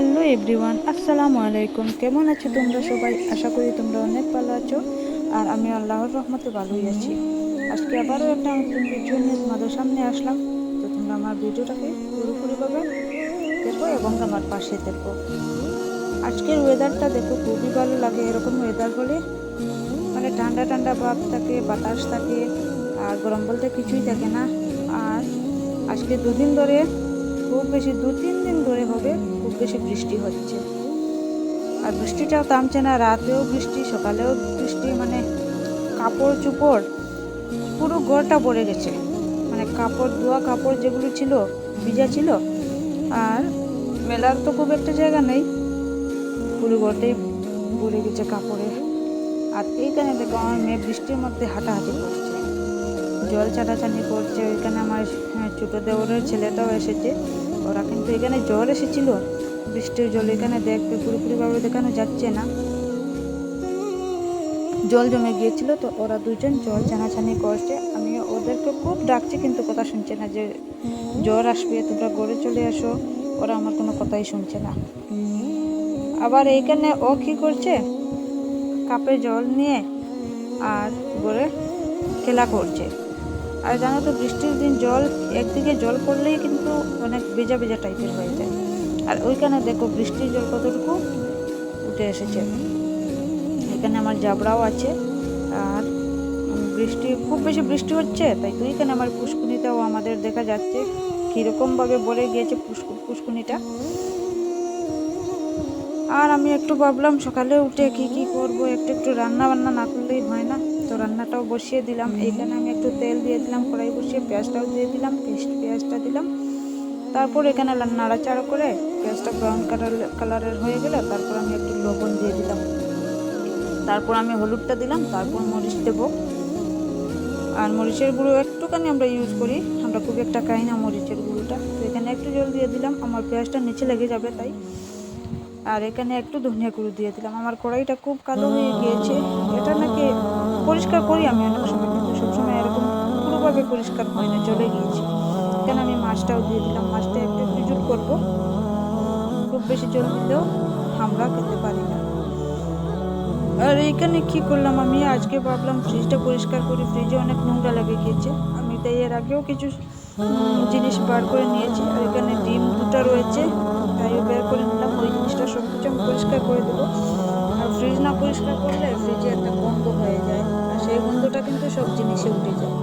Hello everyone, আসসালামু আলাইকুম। কেমন আছো তোমরা সবাই? আশা করি তোমরা অনেক ভালো আছো। আর আমি আল্লাহর রহমতে ভালোই আছি। আজকে আবারও একটা নতুন ভিডিও নিয়ে তোমাদের সামনে আসলাম। তো তোমরা আমার ভিডিওটাকে পুরোপুরিভাবে দেখো এবং আমার পাশে দেখো। আজকের ওয়েদারটা দেখো খুবই ভালো লাগে, এরকম ওয়েদার হলে মানে ঠান্ডা ঠান্ডা ভাব থাকে, বাতাস থাকে, আর গরম বলতে কিছুই থাকে না। আর আজকে দুদিন ধরে খুব বেশি দু, তিন দিন ধরে হবে, খুব বেশি বৃষ্টি হচ্ছে। আর বৃষ্টিটাও থামছে না, রাতেও বৃষ্টি, সকালেও বৃষ্টি মানে কাপড় চুপড়, পুরো ঘরটা পড়ে গেছে। মানে কাপড়, ধোয়া কাপড় যেগুলো ছিল, ভিজা ছিল, আর মেলার তো খুব একটা জায়গা নেই, পুরো ঘরটাই পড়ে গেছে কাপড়ে আর এইখানে দেখো, আমার মেয়ে বৃষ্টির মধ্যে হাঁটাহাঁটি করছে। জল ছাটাছানি করছে, ওইখানে আমার ছোটো দেওরের ছেলেটাও এসেছে। ওরা কিন্তু এখানে জল এসেছিল, বৃষ্টির জল এখানে দেখবে পুরোপুরিভাবে দেখানো যাচ্ছে না। জল জমে গিয়েছিল তো ওরা দুজন জল ছানাছানি করছে। আমি ওদেরকে খুব ডাকছি, কিন্তু কথা শুনছে না যে জ্বর আসবে, তোমরা গড়ে চলে আসো ওরা আমার কোনো কথাই শুনছে না। আবার এইখানে ও কী করছে? কাপে জল নিয়ে আর গড়ে খেলা করছে। আর জানো তো, বৃষ্টির দিন জল, একদিকে জল পড়লেই কিন্তু অনেক ভেজা ভেজা টাইপের হয়ে যায়। আর ওইখানে দেখো, বৃষ্টির জল কতটুকু উঠে এসেছে। এখানে আমার জাবড়াও আছে, আর বৃষ্টি, খুব বেশি বৃষ্টি হচ্ছে, তাই তো এখানে আমার পুষ্কুনিটাও আমাদের দেখা যাচ্ছে, কীরকমভাবে ভরে গিয়েছে পুষ্কু, পুষ্কুনিটা। আর আমি একটু ভাবলাম, সকালে উঠে কি কি করব, একটু একটু রান্না বান্না না করলেই হয় না। তো রান্নাটাও বসিয়ে দিলাম। এইখানে আমি একটু তেল দিয়ে দিলাম, কড়াই বসিয়ে পেঁয়াজটাও দিয়ে দিলাম, পেস্ট পেঁয়াজটা দিলাম। তারপর এখানে নাড়াচাড়া করে পেঁয়াজটা ব্রাউন কালার কালারের হয়ে গেলে তারপর আমি একটু লবণ দিয়ে দিলাম। তারপর আমি হলুদটা দিলাম, তারপর মরিচ দেবো। আর মরিচের গুঁড়ো একটুখানি আমরা ইউজ করি, আমরা খুব একটা খাই না মরিচের গুঁড়োটা। তো এখানে একটু জল দিয়ে দিলাম, আমার পেঁয়াজটা নিচে লেগে যাবে তাই। আর এখানে একটু ধনিয়া গুঁড়ো দিয়ে দিলাম। আমার কড়াইটা খুব কালো হয়ে গিয়েছে। এটা নাকি পরিষ্কার করি আমি অনেক সময়, কিন্তু সবসময় এরকম পুরোভাবে পরিষ্কার হয় না, চলে গিয়েছে। এখানে আমি মাছটাও দিয়ে দিলাম। মাছটা একটু একটু জুট করব। খুব বেশি জল দিলেও আমরা খেতে পারি না। আর এইখানে কি করলাম আমি? আজকে ভাবলাম ফ্রিজটা পরিষ্কার করি। ফ্রিজে অনেক নোংরা লেগে গিয়েছে। আমি তাই এর আগেও কিছু জিনিস বার করে নিয়েছি। আর এখানে ডিম দুটা রয়েছে তাইও বের করে ওই সব কিছু আমি পরিষ্কার করে দেবো। আর ফ্রিজ না পরিষ্কার করলে ফ্রিজে একটা গন্ধ হয়ে যায়। আর সেই গন্ধটা কিন্তু সব জিনিসে উঠে যায়।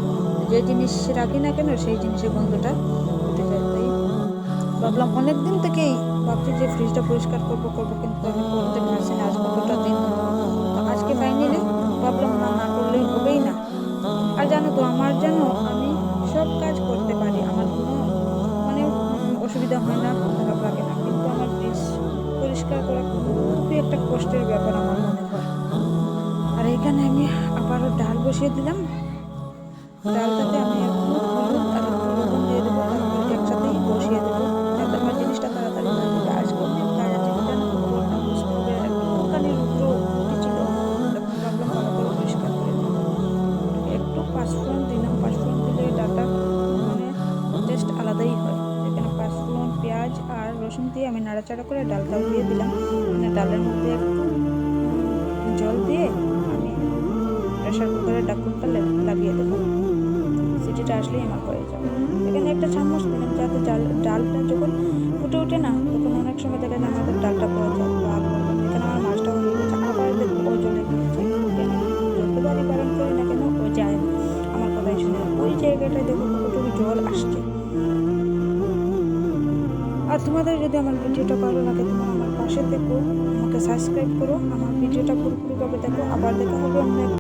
যে জিনিস রাখি না কেন, সেই জিনিসের গন্ধটা উঠে যায়। তাই ভাবলাম অনেক দিন থেকেই ভাবছি যে ফ্রিজটা পরিষ্কার করব করব, কিন্তু আমি করতে পারছি না। আজ কতটা দিন আজকে ফাইনালি ভাবলাম না একটা কষ্টের ব্যাপার আমার মনে হয় আর এখানে আমি আবারও ডাল বসিয়ে দিলাম। নাড়াচাড়া করে ডালটাও দিয়ে দিলাম। ডালের মধ্যে একটু আর তোমাদের যদি আমার ভিডিওটা ভালো লাগে, তোমরা আমার পাশে দেখো আমাকে সাবস্ক্রাইব করো, আমার ভিডিওটা পুরোপুরিভাবে দেখো, আবার দেখা হবে এক